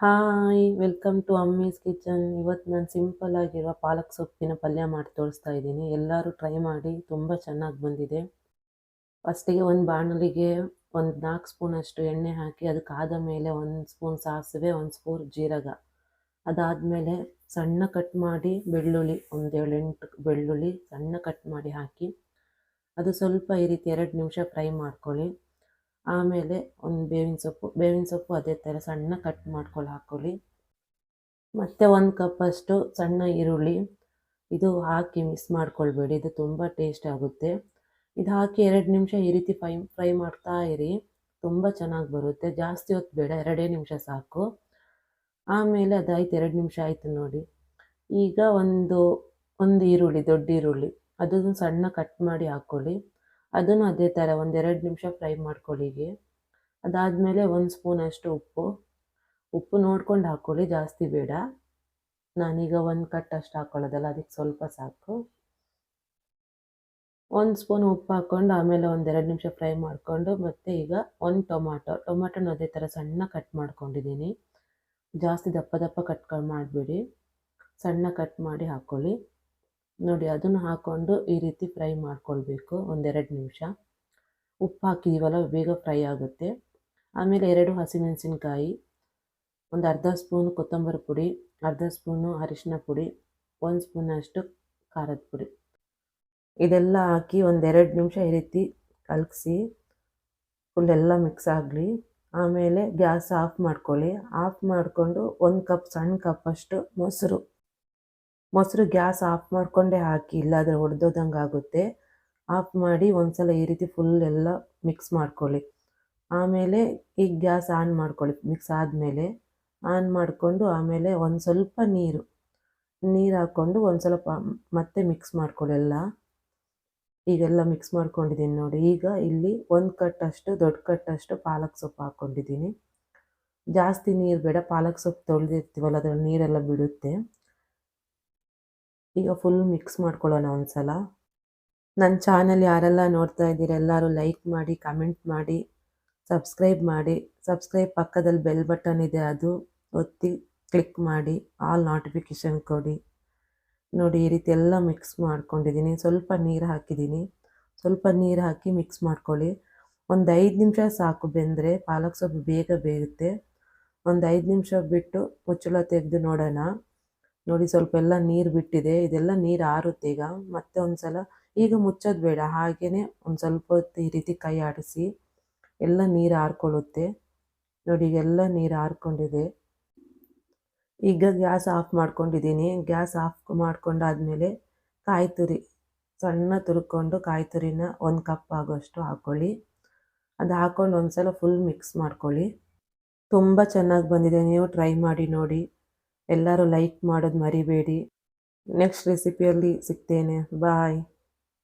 Hi welcome to Ammi's kitchen ಇವತ್ತು ನಾನು simple ಆಗಿರುವ ಪಾಲಕ್ ಸೊಪ್ಪಿನ ಪಲ್ಯ ಮಾಡಿ ತೋರಿಸ್ತಾ ಇದ್ದೀನಿ. ಎಲ್ಲರೂ ಟ್ರೈ ಮಾಡಿ, ತುಂಬ ಚೆನ್ನಾಗಿ ಬಂದಿದೆ. ಫಸ್ಟಿಗೆ ಒಂದು ಬಾಣಲಿಗೆ ಒಂದು ನಾಲ್ಕು ಸ್ಪೂನಷ್ಟು ಎಣ್ಣೆ ಹಾಕಿ ಅದಕ್ಕೆ ಆದ ಮೇಲೆ ಒಂದು ಸ್ಪೂನ್ ಸಾಸಿವೆ, ಒಂದು ಸ್ಪೂನ್ ಜೀರಗ. ಅದಾದಮೇಲೆ ಸಣ್ಣ ಕಟ್ ಮಾಡಿ ಬೆಳ್ಳುಳ್ಳಿ, ಒಂದು ಏಳೆಂಟು ಬೆಳ್ಳುಳ್ಳಿ ಸಣ್ಣ ಕಟ್ ಮಾಡಿ ಹಾಕಿ, ಅದು ಸ್ವಲ್ಪ ಈ ರೀತಿ ಎರಡು ನಿಮಿಷ ಫ್ರೈ ಮಾಡ್ಕೊಳ್ಳಿ. ಆಮೇಲೆ ಒಂದು ಬೇವಿನ ಸೊಪ್ಪು ಬೇವಿನ ಸೊಪ್ಪು ಅದೇ ಥರ ಸಣ್ಣ ಕಟ್ ಮಾಡ್ಕೊಳ್ಳಿ ಹಾಕ್ಕೊಳ್ಳಿ ಮತ್ತು ಒಂದು ಕಪ್ಪಷ್ಟು ಸಣ್ಣ ಈರುಳ್ಳಿ, ಇದು ಹಾಕಿ ಮಿಕ್ಸ್ ಮಾಡ್ಕೊಳ್ಬೇಡಿ, ಇದು ತುಂಬ ಟೇಸ್ಟ್ ಆಗುತ್ತೆ. ಇದು ಹಾಕಿ ಎರಡು ನಿಮಿಷ ಈ ರೀತಿ ಫ್ರೈ ಫ್ರೈ ಮಾಡ್ತಾ ಇರಿ, ತುಂಬ ಚೆನ್ನಾಗಿ ಬರುತ್ತೆ. ಜಾಸ್ತಿ ಹೊತ್ತು ಬೇಡ, ಎರಡೇ ನಿಮಿಷ ಸಾಕು. ಆಮೇಲೆ ಅದಾಯ್ತು, ಎರಡು ನಿಮಿಷ ಆಯಿತು ನೋಡಿ. ಈಗ ಒಂದು ಒಂದು ಈರುಳ್ಳಿ, ದೊಡ್ಡ ಈರುಳ್ಳಿ, ಅದನ್ನು ಸಣ್ಣ ಕಟ್ ಮಾಡಿ ಹಾಕ್ಕೊಳ್ಳಿ ಅದನ್ನು ಅದೇ ಥರ ಒಂದೆರಡು ನಿಮಿಷ ಫ್ರೈ ಮಾಡ್ಕೊಳ್ಳಿ ಅದಾದಮೇಲೆ ಒಂದು ಸ್ಪೂನಷ್ಟು ಉಪ್ಪು. ಉಪ್ಪು ನೋಡ್ಕೊಂಡು ಹಾಕ್ಕೊಳ್ಳಿ, ಜಾಸ್ತಿ ಬೇಡ. ನಾನೀಗ ಒಂದು ಕಟ್ ಅಷ್ಟು ಹಾಕ್ಕೊಳ್ಳೋದಲ್ಲ ಅದಕ್ಕೆ ಸ್ವಲ್ಪ ಸಾಕು. ಒಂದು ಸ್ಪೂನ್ ಉಪ್ಪು ಹಾಕ್ಕೊಂಡು ಆಮೇಲೆ ಒಂದೆರಡು ನಿಮಿಷ ಫ್ರೈ ಮಾಡಿಕೊಂಡು, ಮತ್ತು ಈಗ ಒಂದು ಟೊಮಾಟೊ. ಟೊಮಾಟೊನ ಅದೇ ಥರ ಸಣ್ಣ ಕಟ್ ಮಾಡ್ಕೊಂಡಿದ್ದೀನಿ. ಜಾಸ್ತಿ ದಪ್ಪ ದಪ್ಪ ಕಟ್ ಮಾಡಿಬಿಡಿ. ಸಣ್ಣ ಕಟ್ ಮಾಡಿ ಹಾಕ್ಕೊಳ್ಳಿ. ನೋಡಿ, ಅದನ್ನು ಹಾಕ್ಕೊಂಡು ಈ ರೀತಿ ಫ್ರೈ ಮಾಡ್ಕೊಳ್ಬೇಕು. ಒಂದೆರಡು ನಿಮಿಷ. ಉಪ್ಪು ಹಾಕಿದ್ದೀವಲ್ಲ ಬೇಗ ಫ್ರೈ ಆಗುತ್ತೆ. ಆಮೇಲೆ ಎರಡು ಹಸಿಮೆಣಸಿನ್ಕಾಯಿ, ಒಂದು ಅರ್ಧ ಸ್ಪೂನು ಕೊತ್ತಂಬರಿ ಪುಡಿ, ಅರ್ಧ ಸ್ಪೂನು ಅರಿಶಿನ ಪುಡಿ, ಒಂದು ಸ್ಪೂನಷ್ಟು ಖಾರದ ಪುಡಿ. ಇದೆಲ್ಲ ಹಾಕಿ ಒಂದೆರಡು ನಿಮಿಷ ಈ ರೀತಿ ಕಲಗಿಸಿ ಫುಲ್ಲೆಲ್ಲ ಮಿಕ್ಸ್ ಆಗಲಿ. ಆಮೇಲೆ ಗ್ಯಾಸ್ ಆಫ್ ಮಾಡ್ಕೊಳ್ಳಿ. ಆಫ್ ಮಾಡಿಕೊಂಡು ಒಂದು ಕಪ್, ಸಣ್ಣ ಕಪ್ಪಷ್ಟು ಮೊಸರು. ಮೊಸರು ಗ್ಯಾಸ್ ಆಫ್ ಮಾಡಿಕೊಂಡೇ ಹಾಕಿ ಇಲ್ಲಾದರೆ ಒಡೆದೋದಂಗೆ ಆಗುತ್ತೆ. ಆಫ್ ಮಾಡಿ ಒಂದ್ಸಲ ಈ ರೀತಿ ಫುಲ್ ಎಲ್ಲ ಮಿಕ್ಸ್ ಮಾಡ್ಕೊಳ್ಳಿ. ಆಮೇಲೆ ಈಗ ಗ್ಯಾಸ್ ಆನ್ ಮಾಡ್ಕೊಳ್ಳಿ ಮಿಕ್ಸ್ ಆದಮೇಲೆ ಆನ್ ಮಾಡಿಕೊಂಡು ಆಮೇಲೆ ಒಂದು ಸ್ವಲ್ಪ ನೀರು ನೀರು ಹಾಕ್ಕೊಂಡು ಒಂದು ಸ್ವಲ್ಪ ಮತ್ತೆ ಮಿಕ್ಸ್ ಮಾಡ್ಕೊಳ್ಳಿ ಎಲ್ಲ. ಈಗೆಲ್ಲ ಮಿಕ್ಸ್ ಮಾಡ್ಕೊಂಡಿದ್ದೀನಿ ನೋಡಿ, ಈಗ ಇಲ್ಲಿ ಒಂದು ಕಟ್ಟಷ್ಟು, ದೊಡ್ಡ ಕಟ್ಟಷ್ಟು ಪಾಲಕ್ ಸೊಪ್ಪು ಹಾಕ್ಕೊಂಡಿದ್ದೀನಿ. ಜಾಸ್ತಿ ನೀರು ಬೇಡ, ಪಾಲಕ್ ಸೊಪ್ಪು ತೊಳೆದಿರ್ತೀವಲ್ಲ, ಅದರಲ್ಲಿ ನೀರೆಲ್ಲ ಬಿಡುತ್ತೆ. ಈಗ ಫುಲ್ ಮಿಕ್ಸ್ ಮಾಡ್ಕೊಳ್ಳೋಣ ಒಂದು ಸಲ ನನ್ನ ಚಾನಲ್ ಯಾರೆಲ್ಲ ನೋಡ್ತಾ ಇದ್ದೀರ, ಎಲ್ಲರೂ ಲೈಕ್ ಮಾಡಿ ಕಮೆಂಟ್ ಮಾಡಿ ಸಬ್ಸ್ಕ್ರೈಬ್ ಮಾಡಿ. ಸಬ್ಸ್ಕ್ರೈಬ್ ಪಕ್ಕದಲ್ಲಿ ಬೆಲ್ ಬಟನ್ ಇದೆ ಅದು. ಒತ್ತಿ ಕ್ಲಿಕ್ ಮಾಡಿ ಆಲ್ ನೋಟಿಫಿಕೇಷನ್ ಕೊಡಿ. ನೋಡಿ, ಈ ರೀತಿ ಎಲ್ಲ ಮಿಕ್ಸ್ ಮಾಡ್ಕೊಂಡಿದ್ದೀನಿ. ಸ್ವಲ್ಪ ನೀರು ಹಾಕಿದ್ದೀನಿ. ಸ್ವಲ್ಪ ನೀರು ಹಾಕಿ ಮಿಕ್ಸ್ ಮಾಡ್ಕೊಳ್ಳಿ. ಒಂದು ಐದು ನಿಮಿಷ ಸಾಕು ಬೆಂದರೆ, ಪಾಲಕ್ ಸೊಪ್ಪು ಬೇಗ ಬೇಯುತ್ತೆ. ಒಂದು ಐದು ನಿಮಿಷ ಬಿಟ್ಟು ಮುಚ್ಚಳ ತೆಗೆದು ನೋಡೋಣ. ನೋಡಿ ಸ್ವಲ್ಪ ಎಲ್ಲ ನೀರು ಬಿಟ್ಟಿದೆ, ಇದೆಲ್ಲ ನೀರು ಆರುತ್ತೆ ಈಗ. ಮತ್ತೆ ಒಂದು ಸಲ ಈಗ ಮುಚ್ಚೋದು ಬೇಡ ಹಾಗೆಯೇ ಒಂದು ಸ್ವಲ್ಪ ಈ ರೀತಿ ಕೈ ಆಡಿಸಿ ಎಲ್ಲ ನೀರು ಆರ್ಕೊಳ್ಳುತ್ತೆ. ನೋಡಿ ಈಗೆಲ್ಲ ನೀರು ಆರ್ಕೊಂಡಿದೆ. ಈಗ ಗ್ಯಾಸ್ ಆಫ್ ಮಾಡ್ಕೊಂಡಿದ್ದೀನಿ. ಗ್ಯಾಸ್ ಆಫ್ ಮಾಡ್ಕೊಂಡಾದ್ಮೇಲೆ ಕಾಯಿ ತುರಿ ಸಣ್ಣ ತುರ್ಕೊಂಡು ಕಾಯಿ ತುರಿನ ಒಂದು ಕಪ್ ಆಗೋಷ್ಟು ಹಾಕ್ಕೊಳ್ಳಿ ಅದು ಹಾಕ್ಕೊಂಡು ಒಂದು ಸಲ ಫುಲ್ ಮಿಕ್ಸ್ ಮಾಡ್ಕೊಳ್ಳಿ. ತುಂಬ ಚೆನ್ನಾಗಿ ಬಂದಿದೆ. ನೀವು ಟ್ರೈ ಮಾಡಿ ನೋಡಿ. ಎಲ್ಲರೂ ಲೈಕ್ ಮಾಡೋದು ಮರಿಬೇಡಿ. ನೆಕ್ಸ್ಟ್ ರೆಸಿಪಿಯಲ್ಲಿ ಸಿಗ್ತೇನೆ. ಬಾಯ್